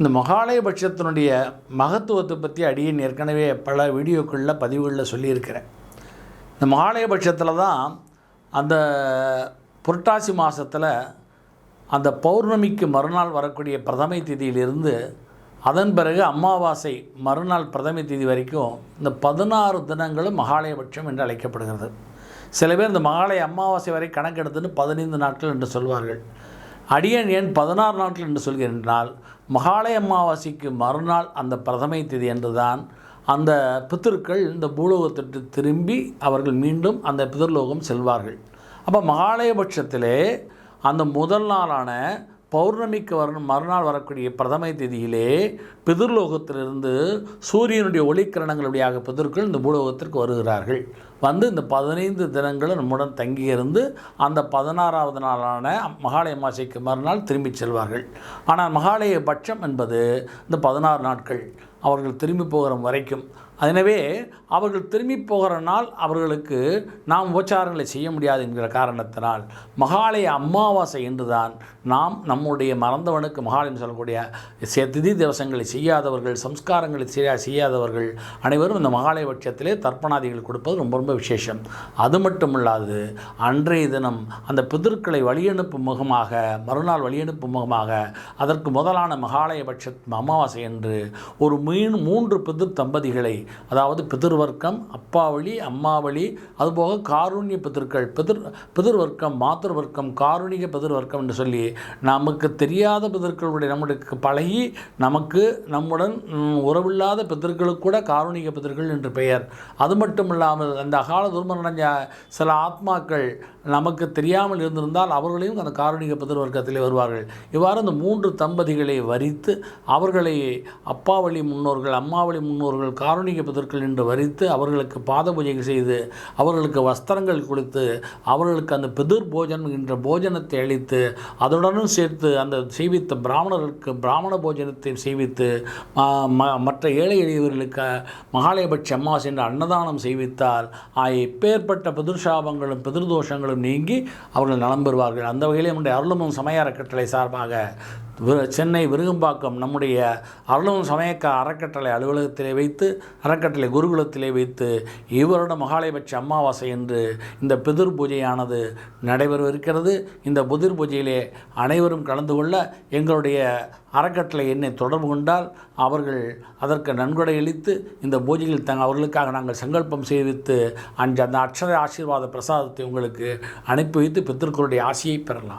இந்த மகாலயபட்சத்தினுடைய மகத்துவத்தை பற்றி அடியேன் ஏற்கனவே பல வீடியோக்களில் பதிவுகளில் சொல்லியிருக்கிறேன். இந்த மகாலயபட்சத்தில் தான் அந்த புரட்டாசி மாதத்தில் அந்த பௌர்ணமிக்கு மறுநாள் வரக்கூடிய பிரதமை திதியிலிருந்து அதன் பிறகு அமாவாசை மறுநாள் பிரதமை திதி வரைக்கும் இந்த பதினாறு தினங்களும் மகாலயபட்சம் என்று அழைக்கப்படுகிறது. சில பேர் இந்த மகாலய அமாவாசை வரை கணக்கெடுத்துன்னு பதினைந்து நாட்கள் என்று சொல்வார்கள். அடியன் ஏன் பதினாறு நாட்கள் என்று சொல்கிறேன் மகாலய அமாவாசைக்கு மறுநாள் அந்த பிரதமை திதி என்றுதான் அந்த பித்திருக்கள் இந்த பூலோகத்திற்கு திரும்பி அவர்கள் மீண்டும் அந்த பிதர்லோகம் செல்வார்கள். அப்போ மகாலயபட்சத்திலே அந்த முதல் நாளான பௌர்ணமிக்கு வர மறுநாள் வரக்கூடிய பிரதமை திதியிலே பிதிர்லோகத்திலிருந்து சூரியனுடைய ஒளிக்கிரணங்களுடையாக பிதர்கள் இந்த பூலோகத்திற்கு வருகிறார்கள். வந்து இந்த பதினைந்து தினங்களும் நம்முடன் தங்கியிருந்து அந்த பதினாறாவது நாளான மகாலய மாசைக்கு மறுநாள் திரும்பிச் செல்வார்கள். ஆனால் மகாலய பட்சம் என்பது இந்த பதினாறு நாட்கள். அவர்கள் திரும்பி போகிற வரைக்கும். எனவே அவர்கள் திரும்பி போகிற நாள் அவர்களுக்கு நாம் உபச்சாரங்களை செய்ய முடியாது என்கிற காரணத்தினால் மகாலய அமாவாசை என்றுதான் நாம் நம்முடைய மறந்தவனுக்கு மகாலயம் சொல்லக்கூடிய சே- திதி திவசங்களை செய்யாதவர்கள் சம்ஸ்காரங்களை செய்ய செய்யாதவர்கள் அனைவரும் இந்த மகாலய பட்சத்திலே தர்ப்பணாதிகள் கொடுப்பது ரொம்ப ரொம்ப விசேஷம். அது மட்டும் இல்லாது அன்றைய தினம் அந்த பிதற்களை வழியனுப்பும் முகமாக மறுநாள் வழியனுப்பும் முகமாக அதற்கு முதலான மகாலய பட்ச அமாவாசை என்று ஒரு மீன் மூன்று பிதிர் தம்பதிகளை அதாவது பிதிர்வர்க்கம் அப்பாவளி அம்மாவளி அதுபோக காருண்ய பிதிர்கள் பிதிர் பிதிர்வர்க்கம் மாத்திருவர்க்கம் காருணிக பிதிர்வர்க்கம் என்று சொல்லி நமக்கு தெரியாத பிதர்களுடைய நம்முடைய பழகி நமக்கு நம்முடன் உறவில்லாத பிதர்களுக்கு கூட காருணிக பிதர்கள் என்று பெயர். அது மட்டும் இல்லாமல் அந்த அகால துர்மம் அடைஞ்ச சில ஆத்மாக்கள் நமக்கு தெரியாமல் இருந்திருந்தால் அவர்களையும் அந்த காரணிக பிதர் வர்க்கத்திலே வருவார்கள். இவ்வாறு அந்த மூன்று தம்பதிகளை வரித்து அவர்களை அப்பாவளி முன்னோர்கள் அம்மாவளி முன்னோர்கள் காரணிக பிதர்கள் என்று வரித்து அவர்களுக்கு பாத பூஜை செய்து அவர்களுக்கு வஸ்திரங்கள் கொடுத்து அவர்களுக்கு அந்த பிதிர் போஜனம் என்ற போஜனத்தை அளித்து அதுடனும் சேர்த்து அந்த செய்வித்த பிராமணர்களுக்கு பிராமண போஜனத்தை செய்வித்து மற்ற ஏழை எளியவர்களுக்கு மகாலயபட்ச அம்மா சென்று அன்னதானம் செய்வித்தால் ஆ, எப்பேற்பட்ட பிதிர்சாபங்களும் பிதிர்தோஷங்களும் நீங்கி அவர்கள் நலம் பெறுவார்கள். அந்த வகையில் நம்முடைய அருளமும் சமய அறக்கட்டளை சார்பாக சென்னை விருகம்பாக்கம் நம்முடைய அருளமும் சமயக்க அறக்கட்டளை அலுவலகத்திலே வைத்து அறக்கட்டளை குருகுலத்திலே வைத்து இவரோட மகாலயபட்ச அமாவாசை என்று இந்த பிதிர் பூஜையானது நடைபெறவிருக்கிறது. இந்த புதிர் பூஜையிலே அனைவரும் கலந்து கொள்ள எங்களுடைய அறக்கட்டளை என்னை தொடர்பு கொண்டால் அவர்கள் அதற்கு நன்கொடை அளித்து இந்த பூஜையில் தங்க அவர்களுக்காக நாங்கள் சங்கல்பம் செய்வித்து அஞ்சு அந்த அக்ஷர ஆசீர்வாத பிரசாதத்தை உங்களுக்கு அனுப்பி வைத்து பித்திருக்களுடைய ஆசியை பெறலாம்.